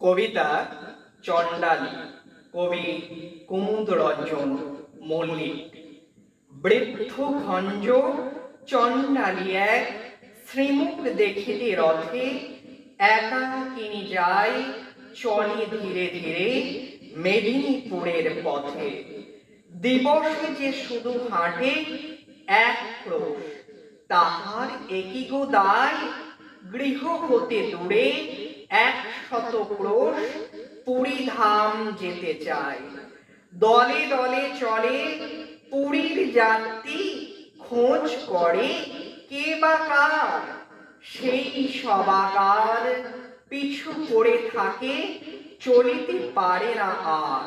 কবিতা চণ্ডালী, কবি কুমুদ রঞ্জন মল্লিক। বৃদ্ধ ভঞ্জ চণ্ডালী এক শ্রীমুখ দেখিতে রথে, একা কিনি যায় চলে ধীরে ধীরে মেদিনীপুরের পথে। দিবসে যে শুধু হাঁটে, এক ক্রোশ, তাহার একই গো দায়, গৃহ হতে দূরে, এক শত ক্রোশ ধাম যেতে চায় দলে দলে চলে পুরীর যাত্রী খোঁজ করে কে বা কার। সেই সবাকার পিছু পড়ে থাকে, চলিতে পারে না আর।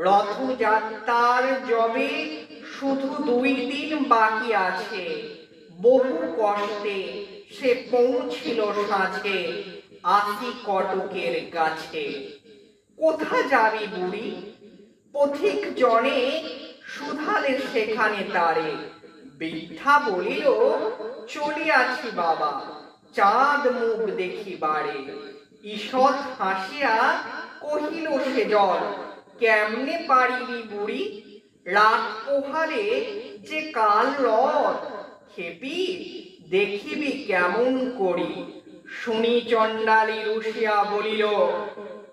রথযাত্রার জবে শুধু দুই দিন বাকি আছে। বহু কষ্টে সে পৌঁছিল সাঁঝে। আসি কটকের কাছে। কোথা যাবি বুড়ি? পথিক জনে সুধালে সেখানে তারে। বৃদ্ধা বলিল, চলিয়াছি বাবা, চাঁদ মুখ দেখি বাড়ে ঈষৎ হাসিয়া কহিল সে জল কেমনে পারিবি বুড়ি? রাত পোহালে যে কাল রথ, খেপি, দেখিবি কেমন করি। শুনি চণ্ডালী রুষিয়া বলিল,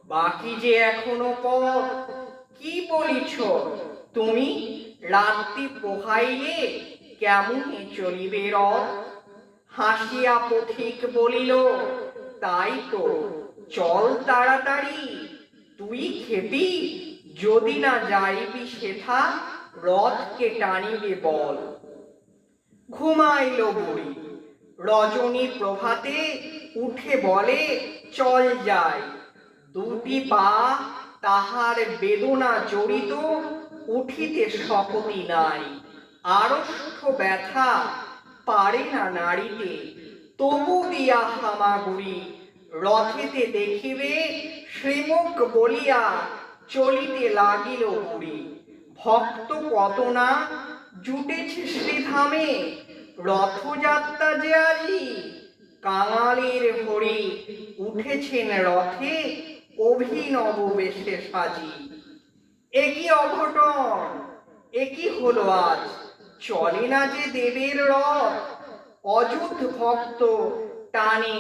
বাকি যে এখনও পথ, কি বলিছ? তুমি রাত্রি পোহাইলে কেমনে চলিবে রথ? হাসিয়া পথিক বলিল, তাই তো, চল তাড়াতাড়ি। তুই খেপি, যদি না যাইবি সেথা রথকে টানিবে বল। ঘুমাইল বুড়ি। রজনী প্রভাতে উঠে বলে, চল যাই। দুটি পা তাহার বেদনা জড়িত, উঠিতে শকতি নাই। আড়ষ্ট ব্যথা পারে না নারীতে, তবু দিয়া হামাগুড়ি রথেতে দেখিবে, শ্রীমুখ বলিয়া চলিতে লাগিল বুড়ি ভক্ত কত না, জুটেছে শ্রীধামে, রথযাত্রা যে আজি কাঙালের হরি উঠেছেন রথে অভিনব বেশে সাজি। একই অঘটন? একই হলো আজ? চলে না যে দেবের রথ? অযুত ভক্ত টানে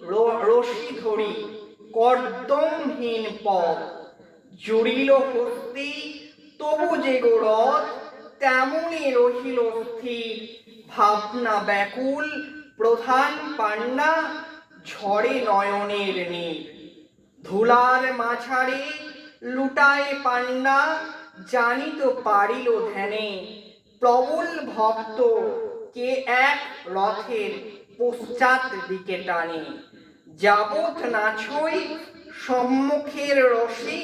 রশি ধরি, কর্দমহীন পথ। জুড়িল হস্তি তবু যে গো রথ, তেমনই রহিল স্থির। ভাবনা ব্যাকুল প্রধান পান্ডা ঝড়ে নয়নের নীর ধুলার মাঝারে লুটায় পান্ডা, জানিত পারিল ধ্যানে। প্রবল ভক্ত কে এক রথের পশ্চাৎ দিকে টানে। যাবৎ নাছই সম্মুখের রসে,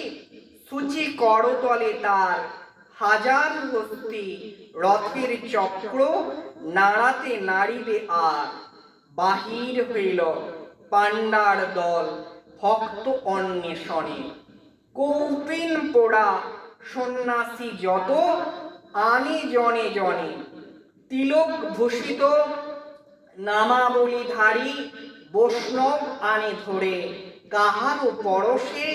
সূচি করতলে তার হাজার হস্তি রথের চক্র, নাড়াতে নাড়িবে আর। বাহির হইল পান্ডার দল ভক্ত অন্বেষণে। কৌপিন পোড়া সন্ন্যাসী যত, আনে জনে জনে। তিলক ভূষিত, নামাবলীধারী বৈষ্ণব আনে ধরে। কাহারও পরশে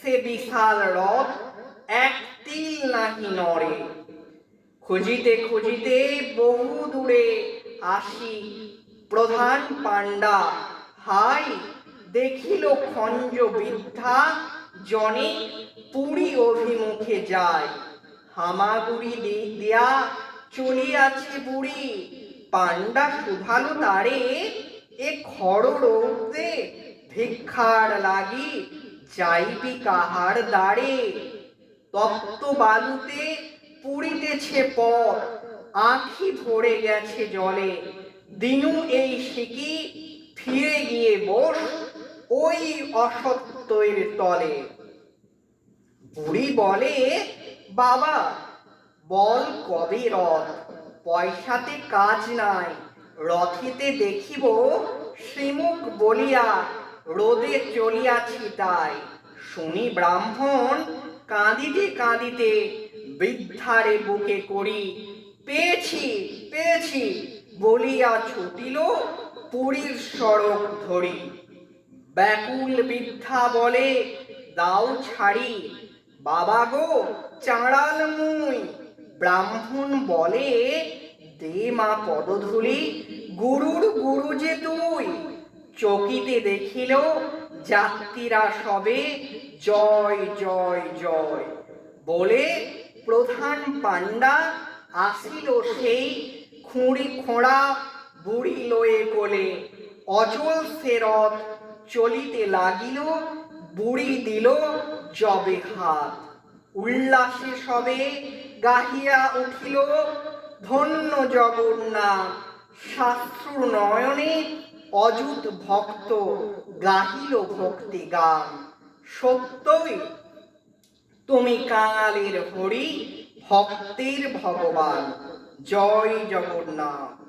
সে বিশাল রথ এক তিল নাহি নড়ে খুঁজিতে খুঁজিতে বহু দূরে আসি, প্রধান পাণ্ডা, হাই, দেখিল খঞ্জ বৃদ্ধা, জনে পুরী অভিমুখে যায়। হামাগুড়ি দিয়া চলিয়াছে বুড়ি, পাণ্ডা শুধালো তারে এ খড় রৌদ্রে ভিক্ষার লাগি, যাইবি কাহার দাঁড়ে তপ্ত বালুতে পুড়িতেছে পথ, আখি ভরে গেছে জলে। দিনু এই শিকি ফিরে গিয়ে বস ওই অসত্যের তলে। বুড়ি বলে, বাবা, বল কবে রথ? পয়সাতে কাজ নাই। রথেতে দেখিব শ্রীমুখ বলিয়া, রোদে চলিয়াছি তাই। শুনি ব্রাহ্মণ কাঁদিতে কাঁদিতে বৃদ্ধারে বুকে করি, পেয়েছি পেয়েছি বলিয়া ছুটিল পুরীর সড়ক ধরি। ব্যাকুল বৃদ্ধা বলে, দাও ছাড়ি, বাবা গো, চাঁড়াল মুই। ব্রাহ্মণ বলে, দে মা পদধূলি, গুরুর গুরু যে তুই। চকিতে দেখিল যাত্রীরা সবে জয় জয় জয়। বলে প্রধান পাণ্ডা আসিল সেই খুঁড়ি খোঁড়া বুড়ি লয়ে কোলে। অচল সে রথ চলিতে লাগিল, বুড়ি দিল জবে হাত। উল্লাসে সবে গাহিয়া উঠিল, ধন্য জগন্নাথ শাস্ত্র নয়নে অযুত ভক্ত গাহিল ভক্তি গান। সত্যই তুমি কাঙালের হরি ভক্তের ভগবান। জয় জগন্নাথ।